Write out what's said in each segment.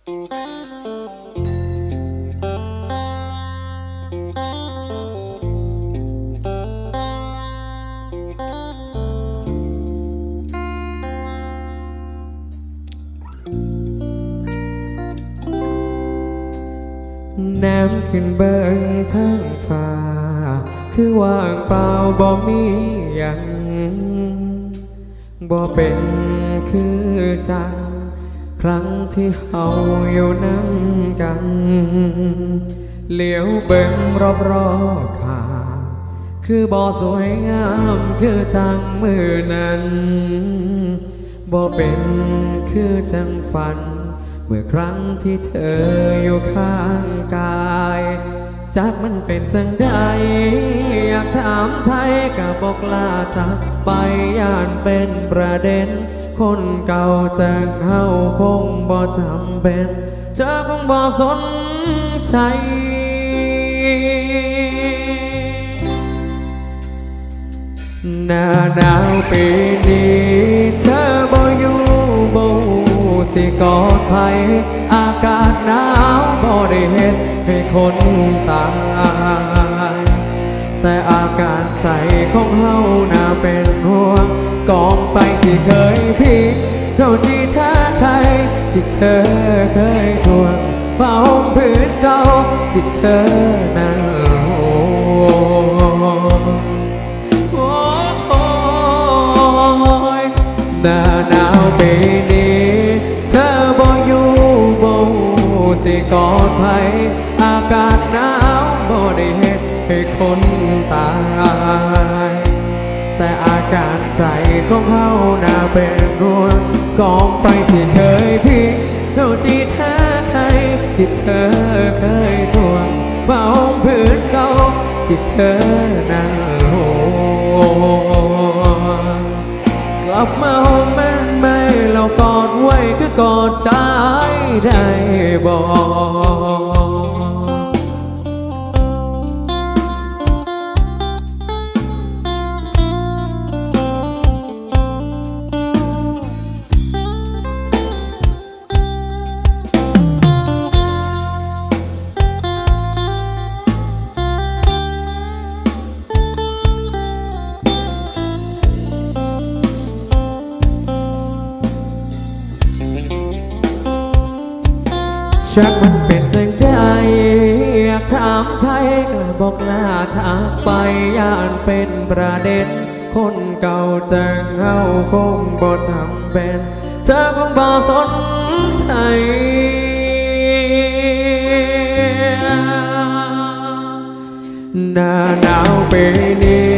น้ำขึ้นเบิ่งทางฟ้า คือว่างเปล่าบ่มีอย่างบ่เป็นคือจัง ครั้งที่เฮาอยู่นั่งกัน เหลียวเบิ่งรอบรอบขาคือบ่สวยงามคือจังมือนั้นบ่เป็นคือจังฝัน เมื่อครั้งที่เธออยู่ข้างกาย จากมันเป็นจังใด อยากถามไทยกับบอกลาจากไปย่านเป็นประเด็น คนเก่าจากเฮาคงบ่จำเป็น เธอคงบ่สนใจหน้าหนาวปีนี้เธอบ่อยู่บูสิกอดไผอากาศหนาวบ่ได้เห็นให้คนตายแต่อาการใสของเฮาน่าเป็นห่วง กองไฟที่เคยพิกเข้าที่ท่าใครที่เธอเคยทวงผ้าห่มผืนเก่าที่เธอนั้นห่วงโอ้ยหน้าหนาวปีนี้เธอบ่อยู่บ่ฮู้สิกอดไผอากาศหนาวบ่ได้เฮ็ดให้คนตาย แต่อากาศใสของเฮาน่าเป็นรวงกองไฟที่เคยพิกเท่าจีแท้ใครที่เธอเคยทวงเฝ้าผืนเก่าที่เธอนั้นห่วกลับมาห้องแม่นไม่เรากอดไว้คือกอดใจได้บอก ชักมันเป็นจังได้อยากถามไทยก็บอกลาทางไปย่านเป็นประเด็น คนเก่าจังเฮาคงบ่จำเป็น เธอคงบ่สนใจหน้าหนาวปีนี้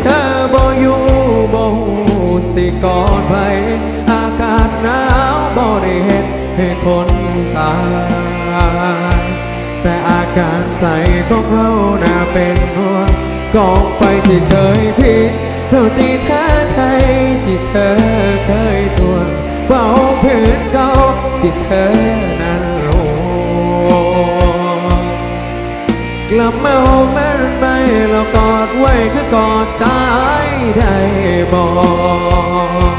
เธอบ่อยู่บ่สิกอดไผอากาศหนาวบ่ได้เฮ็ดให้คน ตาย แต่อาการใสของเฮาน่าเป็นห่วงกองไฟที่เคยพิกเท่าที่แท้ใครที่เธอเคยทวงเฝ้าพื้นเก่าที่เธอนั้นห่วงกลับมาห้องแม่นไปเรากอดไว้คือกอดชายได้บอก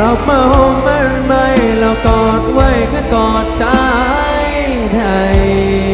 เราเมามันไม่เรากอดไว้ก็กอดใจไทย